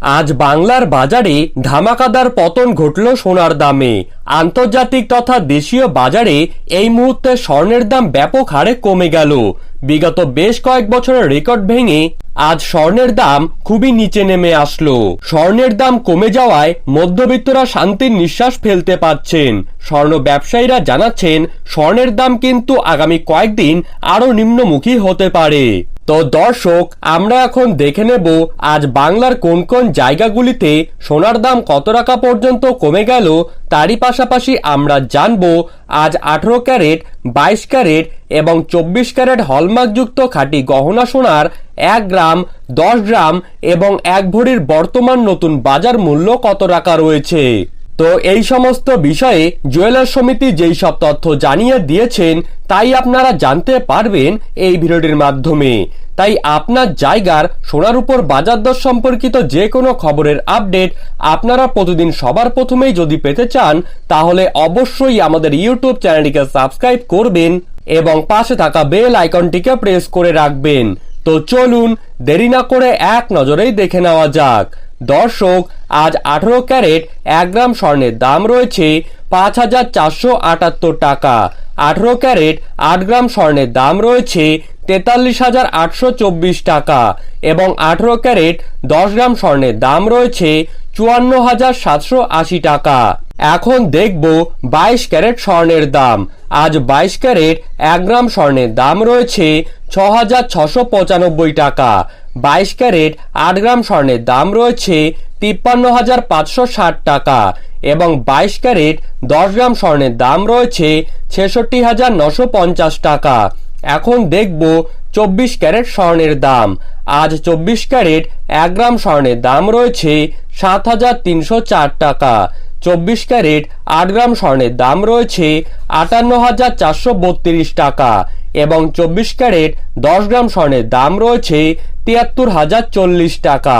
আজ বাংলার বাজারে ধামাকাদার পতন ঘটল সোনার দামে। আন্তর্জাতিক তথা দেশীয় বাজারে এই মুহূর্তে স্বর্ণের দাম ব্যাপক হারে কমে গেল। বিগত বেশ কয়েক বছরের রেকর্ড ভেঙে আজ স্বর্ণের দাম খুবই নিচে নেমে আসলো। স্বর্ণের দাম কমে যাওয়ায় মধ্যবিত্তরা শান্তির নিঃশ্বাস ফেলতে পারছেন। স্বর্ণ ব্যবসায়ীরা জানাচ্ছেন, স্বর্ণের দাম কিন্তু আগামী কয়েকদিন আরও নিম্নমুখী হতে পারে। তো দর্শক, আমরা এখন দেখে নেব আজ বাংলার কোন কোন জায়গাগুলিতে সোনার দাম কত টাকা পর্যন্ত কমে গেল, তারই পাশাপাশি আমরা জানব আজ আঠেরো ক্যারেট, বাইশ ক্যারেট এবং চব্বিশ ক্যারেট হলমার্কযুক্ত খাঁটি গহনা সোনার এক গ্রাম, দশ গ্রাম এবং এক ভরির বর্তমান নতুন বাজার মূল্য কত টাকা রয়েছে। তো এই সমস্ত বিষয়ে জুয়েলার সমিতি যেই সব তথ্য জানিয়ে দিয়েছেন, তাই আপনারা জানতে পারবেন এই ভিডিওটির মাধ্যমে। তাই আপনার জায়গার সোনার উপর বাজার দর সম্পর্কিত যে কোনো খবরের আপডেট আপনারা প্রতিদিন সবার প্রথমেই যদি পেতে চান, তাহলে অবশ্যই আমাদের ইউটিউব চ্যানেলটিকে সাবস্ক্রাইব করবেন এবং পাশে থাকা বেল আইকনটিকে প্রেস করে রাখবেন। তো চলুন, দেরি না করে এক নজরেই দেখে নেওয়া যাক। দর্শক, আজ আঠারো ক্যারেট, এক গ্রাম স্বর্ণের দাম রয়েছে পাঁচ হাজার চারশো আটাত্তর টাকা। আঠারো ক্যারেট, আট গ্রাম স্বর্ণের দাম রয়েছে তেতাল্লিশ হাজার আটশো চব্বিশ টাকা এবং আঠারো ক্যারেট, দশ গ্রাম স্বর্ণের দাম রয়েছে চুয়ান্ন হাজার সাতশো আশি টাকা। এখন দেখব বাইশ ক্যারেট স্বর্ণের দাম। আজ বাইশ ক্যারেট, এক গ্রাম স্বর্ণের দাম রয়েছে ছ হাজার ছশো পঁচানব্বই টাকা। বাইশ ক্যারেট, আট গ্রাম স্বর্ণের দাম রয়েছে তিপ্পান্ন হাজার পাঁচশো ষাট টাকা এবং বাইশ ক্যারেট, দশ গ্রাম স্বর্ণের দাম রয়েছে ছেষট্টি হাজার নশো পঞ্চাশ টাকা। এখন দেখব চব্বিশ ক্যারেট স্বর্ণের দাম। আজ চব্বিশ ক্যারেট, এক গ্রাম স্বর্ণের দাম রয়েছে সাত হাজার তিনশো চার টাকা। চব্বিশ ক্যারেট, আট গ্রাম স্বর্ণের দাম রয়েছে আটান্ন হাজার চারশো বত্রিশ টাকা। এবং চব্বিশ ক্যারেট দশ গ্রাম স্বর্ণের দাম রয়েছে তিয়াত্তর হাজার চল্লিশ টাকা।